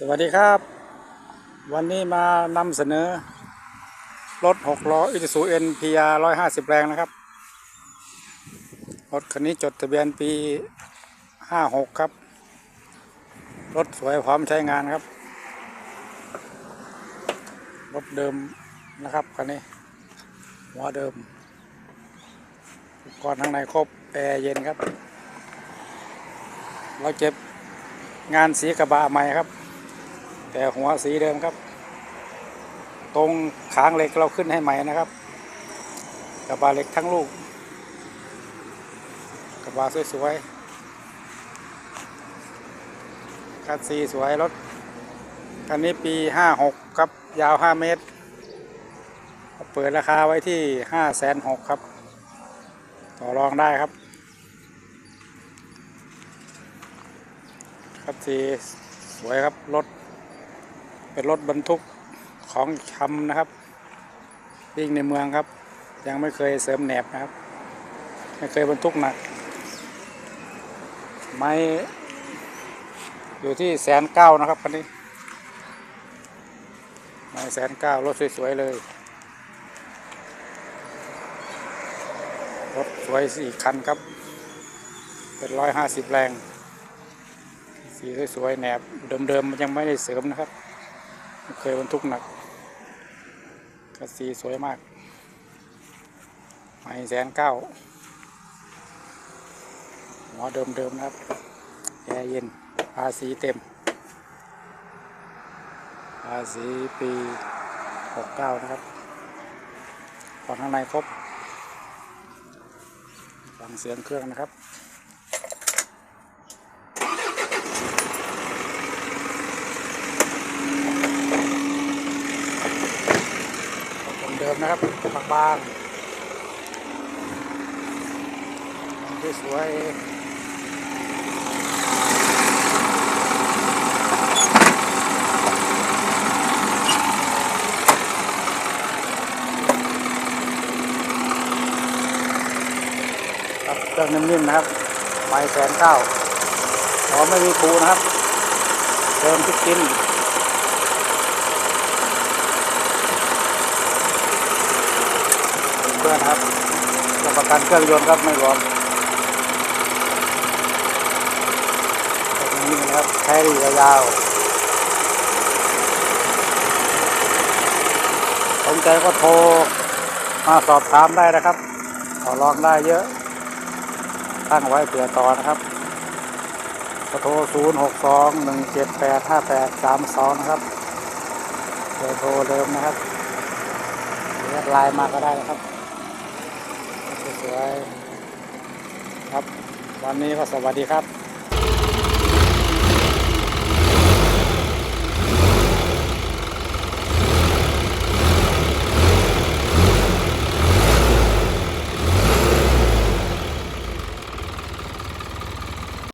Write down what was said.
สวัสดีครับ วันนี้มานำเสนอ รถหกล้ออิ s ซูเอ็นพีอาร์ร้อยห้าสิบแรงนะครับ รถคันนี้จดทะเบียนปีห้าหกครับ รถสวยพร้อมใช้งานครับ รถเดิมนะครับคันนี้ หัวเดิมอุปกรณ์ข้างในครบแอร์เย็นครับ เราเจ็บงานสีกระบะใหม่ครับ แต่หัวสีเดิมครับ ตรงขางเหล็กเราขึ้นให้ใหม่นะครับ กระบะเหล็กทั้งลูก กระบะสวยๆคันสีสวยรถคันนี้ปี 56 ครับ ยาว 5 เมตร เปิดราคาไว้ที่ 5 6 0 0 0ครับ ต่อรองได้ครับคันสีสวยครับ รถ เป็นรถบรรทุกของชำนะครับวิ่งในเมืองครับ ยังไม่เคยเสริมแหนบนะครับ ไม่เคยบรรทุกหนัก ไม่อยู่ที่แสนเก้านะครับคันนี้ไม่แสนเก้ารถสวยๆเลยรถสวยสี่คันครับ เป็นร้อยห้าสิบแรง สีสวยๆแหนบเดิมๆมันยังไม่ได้เสริมนะครับ เคยบรรทุกหนักกระสีสวยมากไม่แสนเก้าหัวเดิมๆนะครับแอร์เย็นภาษีเต็มภาษีปีหกเก้านะครับฟังข้างในครบฟังเสียงเครื่องนะครับ ของเดิมนะครับบางบางที่สวยครับเครื่องนิ่มๆนะครับไม้แสนเก้าหอมไม่มีปูนะครับเดิมทุกชิ้น เครื่องนะครับรับประกันเครื่องยนต์ครับไม่รวมแบบนี้นะครับใช้ได้ยาวสนใจก็โทรมาสอบถามได้นะครับต่อรองได้เยอะ ตั้งไว้เผื่อต่อนะครับก็โทร 0 6 2 1 7 8 5 8 3 2 นะครับเบอร์โทรเดิมนะครับหรือไลน์มาก็ได้นะครับ วยๆครับ วันนี้ก็สวัสดีครับ